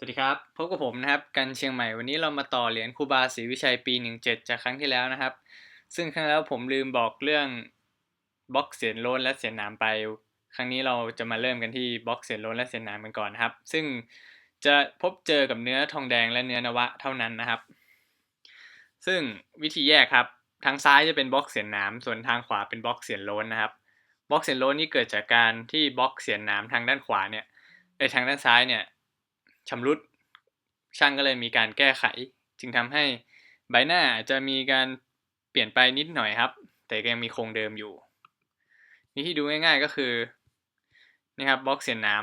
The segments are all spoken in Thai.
สวัสดีครับ พบกับผมนะครับ กันเชียงใหม่วันนี้เรามาต่อเหรียญครูบาศรีวิชัยปี 17 จากครั้งที่แล้วนะครับ ซึ่งครั้งแล้วผมลืมบอกเรื่องบล็อกเสียนโลนและเสียนหนามไป ครั้งนี้เราจะมาเริ่มกันที่บล็อกเสียนโลนและเสียนหนามกันก่อนนะครับ ซึ่งจะพบเจอกับเนื้อทองแดงและเนื้อนวะเท่านั้นนะครับ ซึ่งวิธีแยกครับ ทางซ้ายจะเป็นบล็อกเสียนหนามส่วนทางขวาเป็นบล็อกเสียนโลนนะครับ บล็อกเสียนโลนนี่เกิดจากการที่บล็อกเสียนหนามทางด้านขวาเนี่ยไอทางด้านซ้ายเนี่ย ชำรุด ช่างก็เลยมีการแก้ไข จึงทำให้ใบหน้าจะมีการเปลี่ยนไปนิดหน่อยครับ แต่ยังมีโครงเดิมอยู่วิธีดูง่ายๆก็คือนี่ครับบล็อกเสียนน้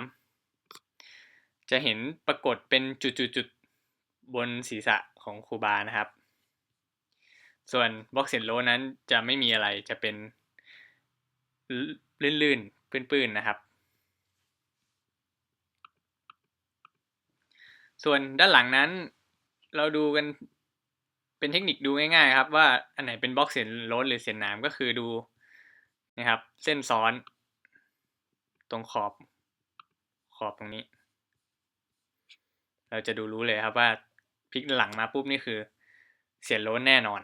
ำจะเห็นปรากฏเป็นจุดๆบนศีรษะของครูบานะครับ ส่วนบล็อกเสียนโลนั้นจะไม่มีอะไรจะเป็นลื่นๆปื้นๆนะครับ ส่วนด้านหลังนั้น เราดูกันเป็นเทคนิคดูง่ายๆ ครับ ว่าอันไหนเป็นบล็อกเสียนโลดหรือเสียนน้ำก็คือดูนะครับ เส้นซ้อน ตรงขอบขอบตรงนี้ เราจะดูรู้เลยครับว่าพลิกหลังมาปุ๊บนี่คือ เสียนโลดแน่นอน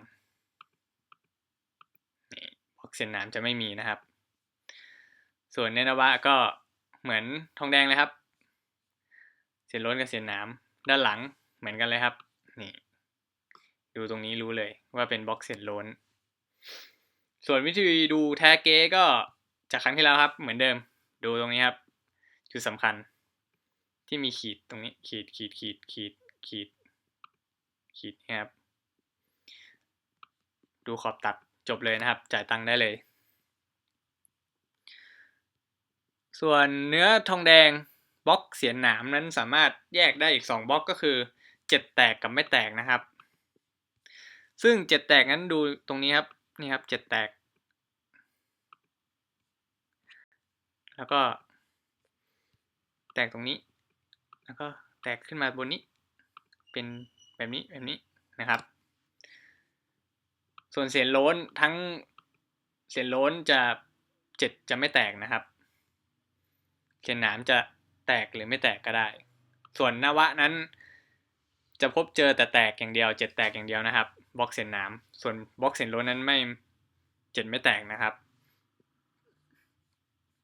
นี่บล็อกเสียนน้ำจะไม่มีนะครับ ส่วนเนนวะก็เหมือนทองแดงเลยครับ เสียนกับเสียนน้ำด้านหลังเหมือนกันเลยครับ นี่ดูตรงนี้รู้เลยว่าเป็นบล็อกเซ็ตโลนส่วนวิธีดูแท็กเก้ก็จากครั้งที่แล้วครับ เหมือนเดิม ดูตรงนี้ครับ จุดสำคัญ ที่มีขีดตรงนี้ขีดขีดขีดขีดขีดขีดนะครับ ดูขอบตัดจบเลยนะครับ จ่ายตังค์ได้เลย ส่วนเนื้อทองแดง บล็อกเสียนหนามนั้นสามารถแยกได้อีก 2บล็อกก็คือ 7 แตกกับไม่แตกนะครับ ซึ่ง 7 แตกนั้นดูตรงนี้ครับนี่ครับ7แตก แล้วก็ แตกตรงนี้ แล้วก็แตกขึ้นมาบนนี้ เป็นแบบนี้แบบนี้นะครับ ส่วนเสียนโล้นทั้งเสียนโล้นจะเจ็ดจะไม่แตกนะครับเสียนหนามจะ ตกหรือไม่แตกก็ได้ ส่วนนวะนั้น จะพบเจอแต่แตกอย่างเดียวเจ็ดแตกอย่างเดียวนะครับบล็อกเส้นน้ำส่วนบล็อกเส้นโลนั้นไม่เจ็ดไม่แตกนะครับ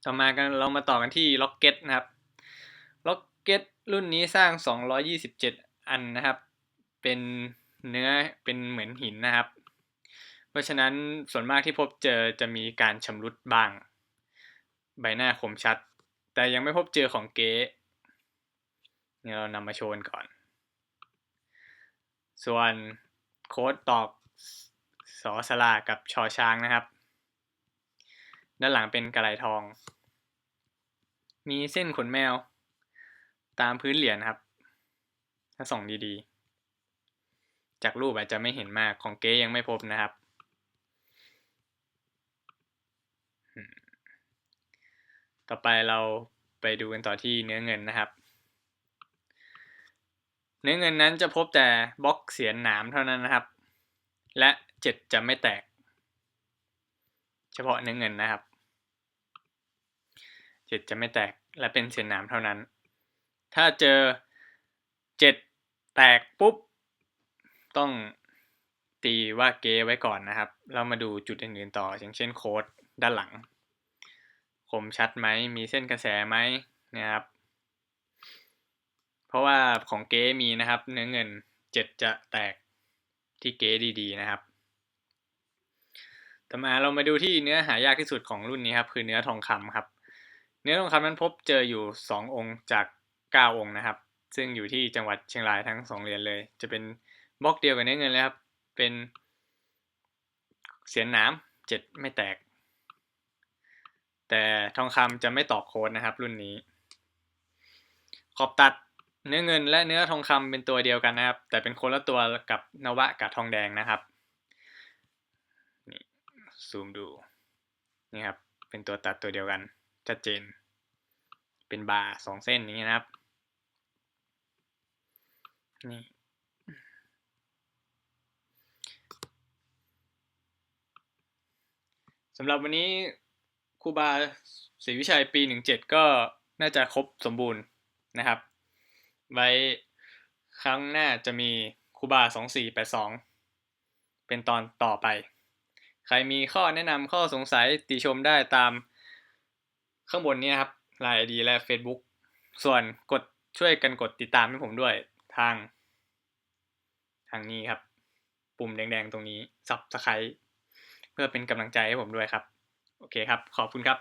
ต่อมากันเรามาต่อกันที่ล็อกเก็ตนะครับล็อกเก็ตรุ่นนี้สร้าง 227 อันนะครับ เป็นเนื้อเป็นเหมือนหินนะครับ เพราะฉะนั้นส่วนมากที่พบเจอจะมีการชำรุดบ้าง ใบหน้าคมชัด แต่ยังไม่พบเจอของเก๊เนี่ยเรานำมาโชว์ก่อน ส่วนโค้ดตอกสอสลากับชอช้างนะครับ ด้านหลังเป็นกระไรทอง มีเส้นขนแมว ตามพื้นเหรียญครับ ถ้าส่องดีๆ จากรูปอาจจะไม่เห็นมากของเก๊ยังไม่พบนะครับ ต่อไปเราไปดูกันต่อที่เนื้อเงินนะครับ เนื้อเงินนั้นจะพบแต่บล็อกเสียนหนามเท่านั้นนะครับ และเจ็ดจะไม่แตก เฉพาะเนื้อเงินนะครับเจ็ดจะไม่แตกและเป็นเสียนหนามเท่านั้น ถ้าเจอเจ็ดแตกปุ๊บ ต้องตีว่าเกไว้ก่อนนะครับ เรามาดูจุดอื่นๆต่อ อย่างเช่นโค้ดด้านหลัง คมชัดไหม มีเส้นกระแสไหมนะครับ เพราะว่าของเก๊มีนะครับ เนื้อเงินเจ็ดจะแตกที่เก๊ดีๆนะครับ ต่อมาเรามาดูที่เนื้อหายากที่สุดของรุ่นนี้ครับ คือเนื้อทองคำครับ เนื้อทองคำนั้นพบเจออยู่ 2 องค์จาก 9 องค์นะครับ ซึ่งอยู่ที่จังหวัดเชียงรายทั้ง 2เหรียญเลย จะเป็นบล็อกเดียวกับเนื้อเงินเลยครับ เป็นเสียนน้ำเจ็ดไม่แตก แต่ทองคำจะไม่ตอกโค้ดนะครับ รุ่นนี้ ขอบตัดเนื้อเงินและเนื้อทองคำเป็นตัวเดียวกันนะครับ แต่เป็นคนละตัวกับนวะกับทองแดงนะครับนี่ซูมดูนี่ครับเป็นตัวตัดตัวเดียวกันชัดเจน เป็นบาร์สองเส้นนี้นะครับนี่สำหรับวันนี้ ครูบาศรีวิชัยปีหนึ่งเจ็ดก็น่าจะครบสมบูรณ์นะครับ ไว้ครั้งหน้าจะมีคูบาสองสี่แปดสองเป็นตอนต่อไป ใครมีข้อแนะนำข้อสงสัยติชมได้ตามข้างบนนี้ครับ Line ID และ Facebook ส่วนกดช่วยกันกดติดตามให้ผมด้วยทาง ทางนี้ครับ ปุ่มแดงๆตรงนี้ Subscribe เพื่อเป็นกำลังใจให้ผมด้วยครับ โอเคครับ ขอบคุณครับ